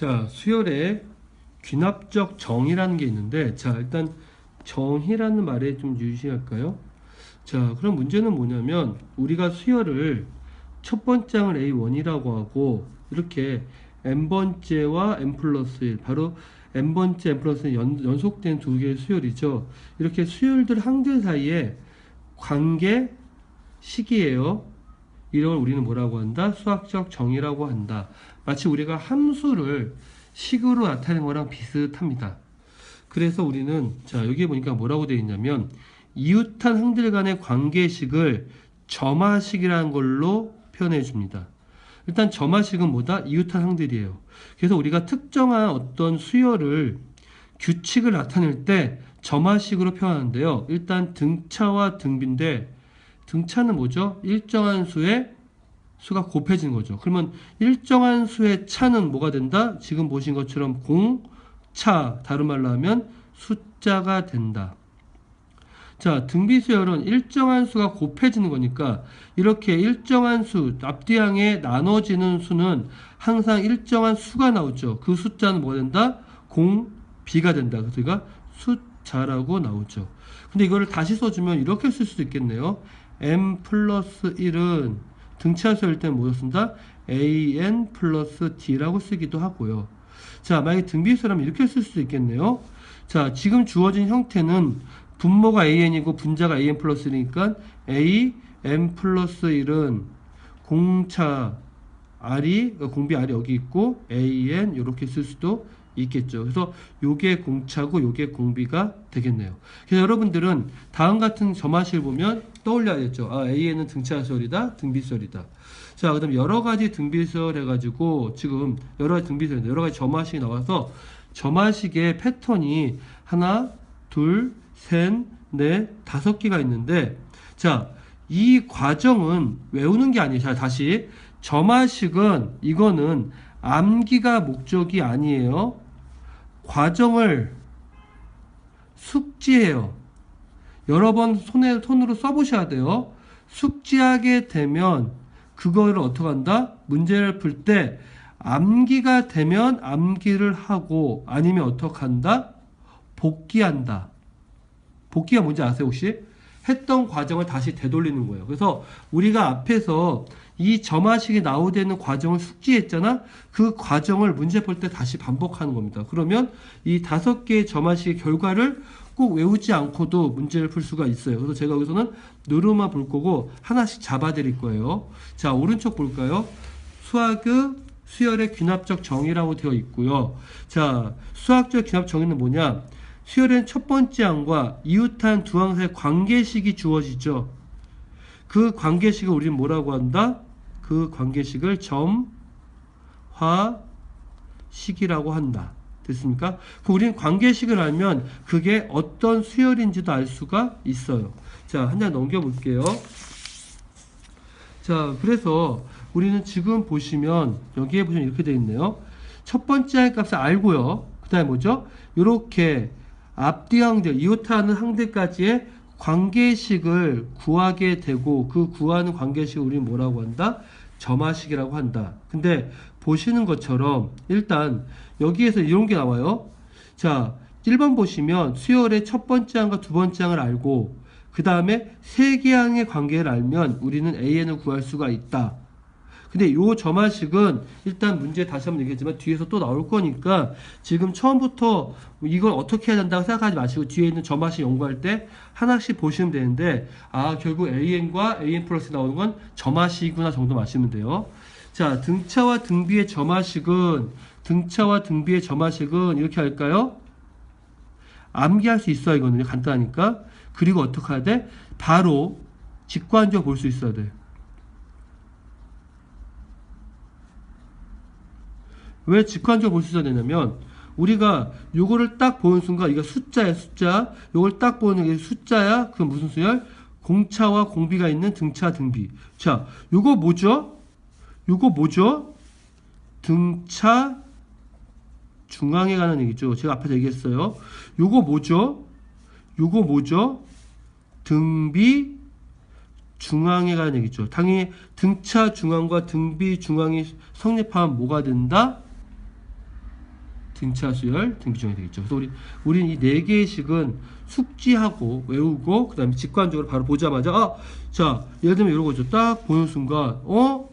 자, 수열의 귀납적 정의라는 게 있는데, 자, 일단 정의라는 말에 좀 유의할까요? 자, 그럼 문제는 뭐냐면, 우리가 수열을 첫 번장을 A1이라고 하고, 이렇게 n번째와 n 플러스 1, 바로 n번째, n 플러스 1 연, 연속된 두 개의 수열이죠. 이렇게 수열들 항들 사이에 관계 식이에요. 이런 걸 우리는 뭐라고 한다? 수학적 정의라고 한다. 마치 우리가 함수를 식으로 나타내는 거랑 비슷합니다. 그래서 우리는 자 여기에 보니까 뭐라고 되어 있냐면 이웃한 항들 간의 관계식을 점화식이라는 걸로 표현해 줍니다. 일단 점화식은 뭐다? 이웃한 항들이에요. 그래서 우리가 특정한 어떤 수열을 규칙을 나타낼 때 점화식으로 표현하는데요. 일단 등차와 등비인데 등차는 뭐죠? 일정한 수의 수가 곱해지는 거죠. 그러면 일정한 수의 차는 뭐가 된다? 지금 보신 것처럼 공차, 다른 말로 하면 숫자가 된다. 자, 등비수열은 일정한 수가 곱해지는 거니까 이렇게 일정한 수, 앞뒤항에 나눠지는 수는 항상 일정한 수가 나오죠. 그 숫자는 뭐가 된다? 공, 비가 된다. 이가 숫자라고 나오죠. 근데 이거를 다시 써주면 이렇게 쓸 수도 있겠네요. M 플러스 1은 등차수일 때는 뭐로 쓴다? an 플러스 d라고 쓰기도 하고요. 자, 만약에 등비수라면 이렇게 쓸 수도 있겠네요. 자, 지금 주어진 형태는 분모가 an이고 분자가 an 플러스 1이니까 a m 플러스 1은 공차 r이 공비 r이 여기 있고 an 이렇게 쓸 수도 있겠죠. 그래서 요게 공차고 요게 공비가 되겠네요. 그래서 여러분들은 다음 같은 점화식을 보면 떠올려야겠죠. 아, A에는 등차설이다, 등비설이다. 자, 그 다음 여러 가지 등비설 해가지고 지금 여러 가지 등비설, 여러 가지 점화식이 나와서 점화식의 패턴이 하나, 둘, 셋, 넷, 다섯 개가 있는데 자, 이 과정은 외우는 게 아니에요. 자, 다시. 점화식은 이거는 암기가 목적이 아니에요. 과정을 숙지해요. 여러 번 손에, 손으로 써보셔야 돼요. 숙지하게 되면 그거를 어떻게 한다? 문제를 풀 때 암기가 되면 암기를 하고 아니면 어떻게 한다? 복기한다. 복기가 뭔지 아세요 혹시? 했던 과정을 다시 되돌리는 거예요. 그래서 우리가 앞에서 이 점화식이 나오되는 과정을 숙지했잖아? 그 과정을 문제 풀때 다시 반복하는 겁니다. 그러면 이 다섯 개의 점화식의 결과를 꼭 외우지 않고도 문제를 풀 수가 있어요. 그래서 제가 여기서는 누르만 볼 거고 하나씩 잡아 드릴 거예요. 자, 오른쪽 볼까요? 수학의 수열의 귀납적 정의라고 되어 있고요. 자, 수학적 귀납 정의는 뭐냐? 수열엔 첫 번째 항과 이웃한 두 항 사이 관계식이 주어지죠. 그 관계식을 우리는 뭐라고 한다? 그 관계식을 점화식이라고 한다. 됐습니까? 그 우리는 관계식을 알면 그게 어떤 수열인지도 알 수가 있어요. 자, 한 장 넘겨볼게요. 자, 그래서 우리는 지금 보시면 여기에 보시면 이렇게 되어 있네요. 첫 번째 값을 알고요. 그 다음에 뭐죠? 이렇게 앞뒤 항들, 이웃하는 항들까지의 관계식을 구하게 되고 그 구하는 관계식을 우리는 뭐라고 한다? 점화식이라고 한다. 근데 보시는 것처럼 일단 여기에서 이런 게 나와요. 자, 1번 보시면 수열의 첫 번째 항과 두 번째 항을 알고 그 다음에 세 개 항의 관계를 알면 우리는 AN을 구할 수가 있다. 근데 요 점화식은 일단 문제 다시 한번 얘기했지만 뒤에서 또 나올 거니까 지금 처음부터 이걸 어떻게 해야 된다고 생각하지 마시고 뒤에 있는 점화식 연구할 때 하나씩 보시면 되는데 아 결국 AN과 AN 플러스 나오는 건 점화식이구나 정도 마시면 돼요. 자 등차와 등비의 점화식은 등차와 등비의 점화식은 이렇게 할까요? 암기할 수 있어 이거는 간단하니까 그리고 어떻게 해야 돼? 바로 직관적으로 볼 수 있어야 돼. 왜 직관적으로 볼 수 있어야 되냐면 우리가 요거를 딱 보는 순간 이거 숫자야 숫자. 요걸 딱 보는 게 숫자야? 그 무슨 수열? 공차와 공비가 있는 등차 등비. 자 요거 뭐죠? 요거 뭐죠? 등차 중앙에 가는 얘기죠. 제가 앞에서 얘기했어요. 요거 뭐죠? 요거 뭐죠? 등비 중앙에 가는 얘기죠. 당연히 등차 중앙과 등비 중앙이 성립하면 뭐가 된다 등차 수열 등비중이 되겠죠. 그래서 우리 우리는 이 네 개의 식은 숙지하고 외우고 그 다음에 직관적으로 바로 보자마자 아, 자 예를 들면 이런 거죠. 딱 보는 순간 어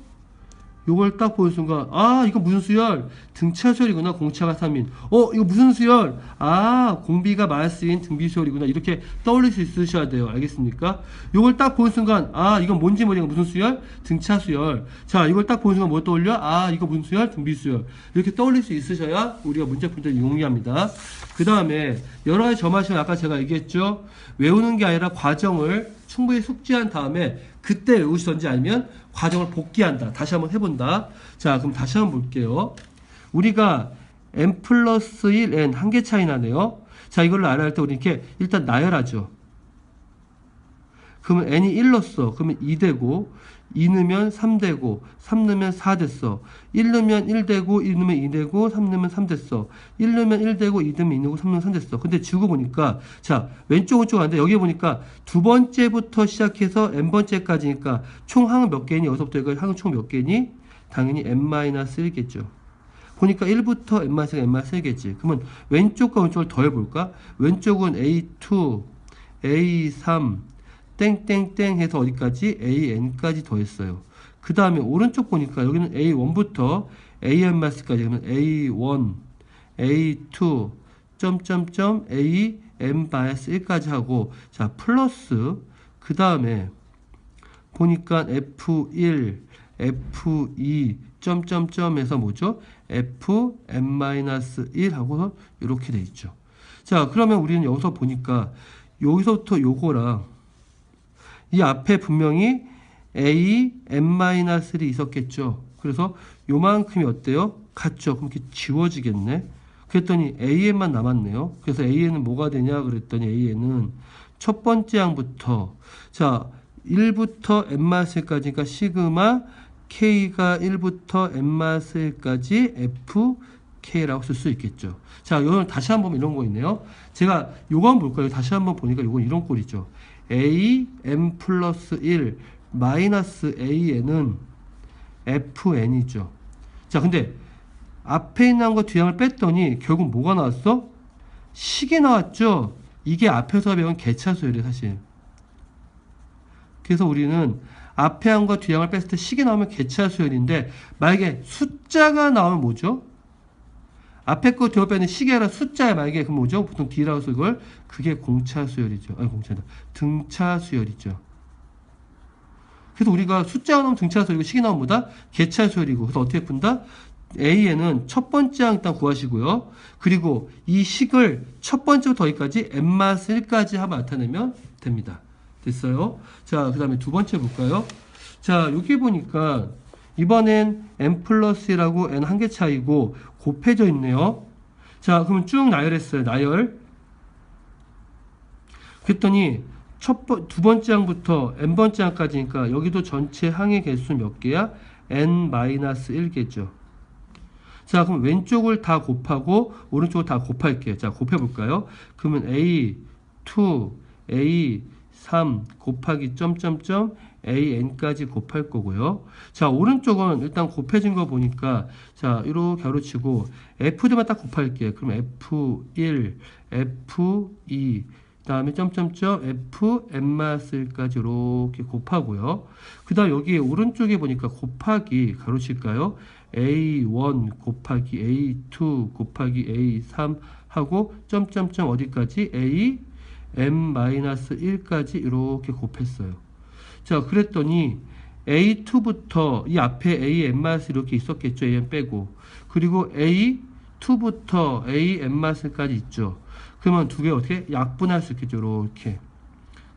요걸 딱 보는 순간 아 이거 무슨 수열? 등차 수열이구나 공차가 3인. 어 이거 무슨 수열? 아 공비가 마이너스인 등비 수열이구나. 이렇게 떠올릴 수 있으셔야 돼요. 알겠습니까? 요걸 딱 보는 순간 아 이건 뭔지 모르겠 무슨 수열? 등차 수열. 자 이걸 딱 보는 순간 뭐 떠올려? 아 이거 무슨 수열? 등비 수열. 이렇게 떠올릴 수 있으셔야 우리가 문제 풀 때 용이합니다. 그 다음에 여러 가지 점하시면 아까 제가 얘기했죠? 외우는 게 아니라 과정을 충분히 숙지한 다음에 그때 외우시던지 아니면 과정을 복귀한다. 다시 한번 해본다. 자, 그럼 다시 한번 볼게요. 우리가 n 플러스 1, n 한 개 차이 나네요. 자, 이걸로 알아야 할때 우리 이렇게 일단 나열하죠. 그러면 n이 1넣었어. 그러면 2 되고 2 넣으면 3 되고 3 넣으면 4 됐어. 1 넣으면 1 되고 1 넣으면 2 되고 3 넣으면 3 됐어. 1 넣으면 1 되고 2 넣으면 2 되고 3 넣으면 3 됐어. 근데 지우고 보니까 자 왼쪽 오쪽 하는데 여기 보니까 두 번째부터 시작해서 n 번째까지니까 총 항은 몇 개니? 여기서부터 여기까지 항은 총 몇 개니? 당연히 n-1겠죠. 보니까 1부터 n-1가 n-1겠지. 그러면 왼쪽과 오른쪽을 더해볼까? 왼쪽은 a2, a3, 땡땡땡 해서 어디까지? an까지 더했어요. 그 다음에 오른쪽 보니까 여기는 a1부터 an-까지 그러면 a1, a2, 점점점 an-1까지 하고 자 플러스 그 다음에 보니까 f1, f2 점점점에서 뭐죠? fn-1 하고서 이렇게 돼 있죠. 자 그러면 우리는 여기서 보니까 여기서부터 요거랑 이 앞에 분명히 a n-1이 있었겠죠. 그래서 요만큼이 어때요? 같죠. 그럼 이렇게 지워지겠네. 그랬더니 an만 남았네요. 그래서 an은 뭐가 되냐 그랬더니 an은 첫 번째 항부터 자 1부터 n-1까지니까 시그마 k가 1부터 n-1까지 fk라고 쓸 수 있겠죠. 자, 이걸 다시 한번 이런 거 있네요. 제가 요거 한번 볼까요? 다시 한번 보니까 요건 이런 꼴이죠. A m 플러스 1 마이너스 an은 fn이죠. 자, 근데 앞에 있는 거 뒤에 걸 뺐더니 결국 뭐가 나왔어? 식이 나왔죠. 이게 앞에서 배운 개차수열이에요, 사실. 그래서 우리는 앞에 항과 뒤에 항을 뺐을 때 식이 나오면 개차수열인데 만약에 숫자가 나오면 뭐죠? 앞에 거 뒤에 빼는 식이 아니라 숫자에 만약에 그 뭐죠? 보통 D라고 해서 이걸 그게 공차 수열이죠. 아니 공차다. 등차 수열이죠. 그래서 우리가 숫자가 나오면 등차 수열이고 식이 나오면 뭐다? 개차 수열이고 그래서 어떻게 푼다? A에는 첫 번째 항 일단 구하시고요. 그리고 이 식을 첫 번째부터 여기까지 n-1까지 하면 나타내면 됩니다. 됐어요? 자, 그 다음에 두 번째 볼까요? 자, 여기 보니까 이번엔 n 플러스라고 n 한 개 차이고 곱해져 있네요. 자, 그러면 쭉 나열했어요. 나열. 그랬더니 첫 번, 두 번째 항부터 n 번째 항까지니까 여기도 전체 항의 개수 몇 개야? n-1개죠. 자, 그럼 왼쪽을 다 곱하고 오른쪽을 다 곱할게요. 자, 곱해볼까요? 그러면 A, 2, A, 3 곱하기 점점점 an까지 곱할 거고요. 자, 오른쪽은 일단 곱해진 거 보니까 자, 이렇게 가로 치고 f들만 딱 곱할게요. 그럼 f1, f2 다음에 점점점 f n-1까지 이렇게 곱하고요. 그 다음 여기 오른쪽에 보니까 곱하기 가로칠까요? a1 곱하기 a2 곱하기 a3 하고 점점점 어디까지 a m-1까지 이렇게 곱했어요. 자, 그랬더니 a2부터 이 앞에 a m- 이렇게 있었겠죠. am 빼고. 그리고 a2부터 a m-까지 있죠. 그러면 두 개 어떻게 약분할 수 있겠죠. 이렇게.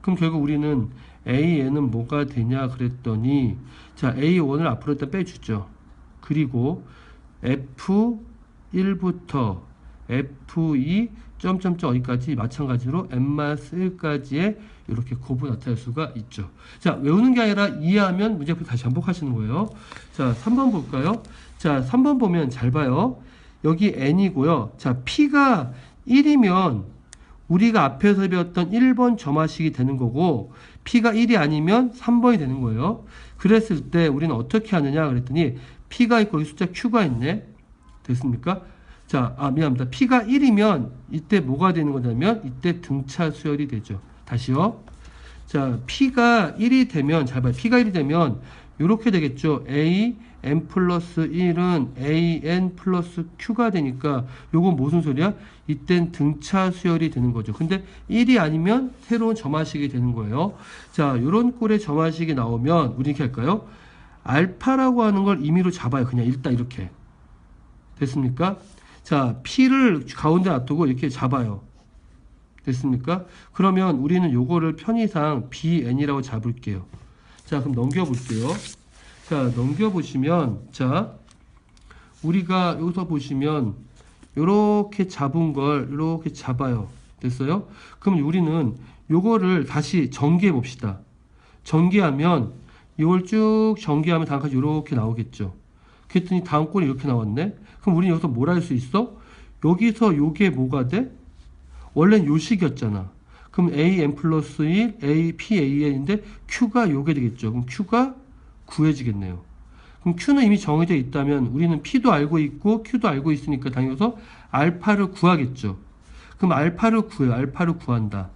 그럼 결국 우리는 a는 뭐가 되냐 그랬더니 자, a1을 앞으로 일단 빼주죠. 그리고 f1부터 f2 점점점 어디까지 마찬가지로 n-1까지의 이렇게 곱을 나타낼 수가 있죠. 자, 외우는 게 아니라 이해하면 문제풀이 다시 반복하시는 거예요. 자, 3번 볼까요? 자, 3번 보면 잘 봐요. 여기 n이고요. 자, p가 1이면 우리가 앞에서 배웠던 1번 점화식이 되는 거고 p가 1이 아니면 3번이 되는 거예요. 그랬을 때 우리는 어떻게 하느냐 그랬더니 p가 있고 여기 숫자 q가 있네. 됐습니까? 자, 아, 미안합니다. P가 1이면 이때 뭐가 되는 거냐면 이때 등차 수열이 되죠. 다시요. 자, P가 1이 되면 잘 봐요. P가 1이 되면 이렇게 되겠죠. A n 플러스 1은 a n 플러스 q가 되니까 요건 무슨 소리야? 이땐 등차 수열이 되는 거죠. 근데 1이 아니면 새로운 점화식이 되는 거예요. 자, 요런 꼴의 점화식이 나오면 우리 이렇게 할까요? 알파라고 하는 걸 임의로 잡아요. 그냥 일단 이렇게. 됐습니까? 자, P를 가운데 놔두고 이렇게 잡아요. 됐습니까? 그러면 우리는 요거를 편의상 BN이라고 잡을게요. 자, 그럼 넘겨볼게요. 자, 넘겨보시면, 자, 우리가 여기서 보시면, 요렇게 잡은 걸, 요렇게 잡아요. 됐어요? 그럼 우리는 요거를 다시 전개해 봅시다. 전개하면, 이걸 쭉 전개하면 다음까지 요렇게 나오겠죠. 그랬더니 다음 꼴이 이렇게 나왔네? 그럼 우리는 여기서 뭘 할 수 있어? 여기서 요게 뭐가 돼? 원래는 요식이었잖아. 그럼 a n 플러스 1, a p a n인데 q가 요게 되겠죠. 그럼 q가 구해지겠네요. 그럼 q는 이미 정해져 있다면 우리는 p도 알고 있고 q도 알고 있으니까 당연서 알파를 구하겠죠. 그럼 알파를 구해요. 알파를 구한다.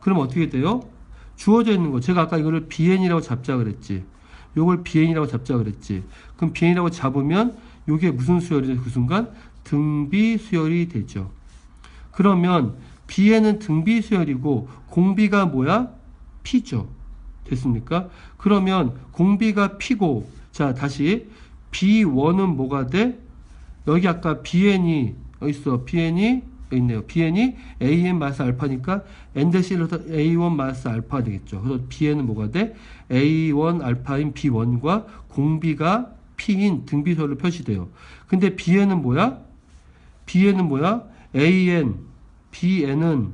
그럼 어떻게 돼요? 주어져 있는 거. 제가 아까 이거를 bn이라고 잡자 그랬지. 요걸 bn이라고 잡자 그랬지. 그럼 bn이라고 잡으면 요게 무슨 수열이 돼? 그 순간 등비 수열이 되죠. 그러면 B에는 등비 수열이고 공비가 뭐야? P죠. 됐습니까? 그러면 공비가 P고 자 다시 B1은 뭐가 돼? 여기 아까 BN이 어디 있어? BN이 여기 있네요. BN이 AN 마스 알파니까 N-1에서 A1 마스 알파 되겠죠. 그래서 BN은 뭐가 돼? A1 알파인 B1과 공비가 P인 등비수열로 표시돼요. 근데 BN은 뭐야? Bn은 뭐야? AN, BN은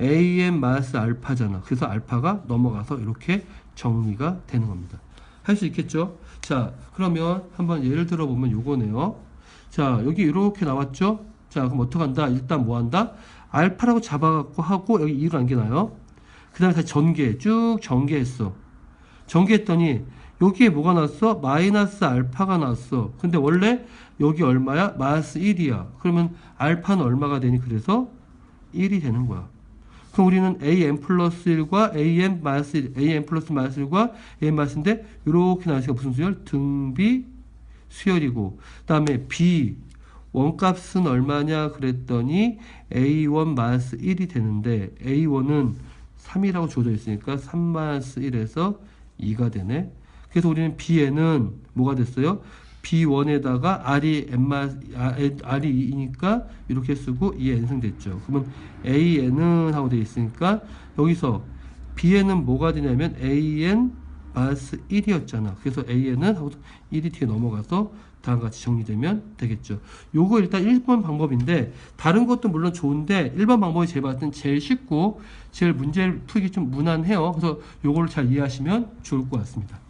AN 마스 알파잖아. 그래서 알파가 넘어가서 이렇게 정리가 되는 겁니다. 할 수 있겠죠? 자, 그러면 한번 예를 들어 보면 요거네요. 자, 여기 이렇게 나왔죠? 자, 그럼 어떡한다? 일단 뭐 한다? 알파라고 잡아갖고 하고 여기 2로 남겨놔요. 그 다음에 다시 전개, 쭉 전개했어. 전개했더니 여기에 뭐가 나왔어? 마이너스 알파가 나왔어. 근데 원래 여기 얼마야? 마이너스 1이야. 그러면 알파는 얼마가 되니? 그래서 1이 되는 거야. 그럼 우리는 an 플러스 1과 an 마이너스 1, an 플러스 마이너스 1과 an 마이너스인데 이렇게 나왔으니까 무슨 수열? 등비 수열이고 그 다음에 b 원값은 얼마냐 그랬더니 a1 마이너스 1이 되는데 a1은 3이라고 주어져 있으니까 3 마이너스 1에서 2가 되네. 그래서 우리는 b에는 뭐가 됐어요? b1에다가 r이 n 마 아, r이 2니까 이렇게 쓰고 2 n승 됐죠. 그러면 an은 하고 돼 있으니까 여기서 b에는 뭐가 되냐면 an 마이너스 1이었잖아. 그래서 an은 하고 1이 뒤에 넘어가서 다음과 같이 정리되면 되겠죠. 요거 일단 1번 방법인데 다른 것도 물론 좋은데 1번 방법이 제가 봤을 땐 제일 쉽고 제일 문제를 풀기 좀 무난해요. 그래서 요거를 잘 이해하시면 좋을 것 같습니다.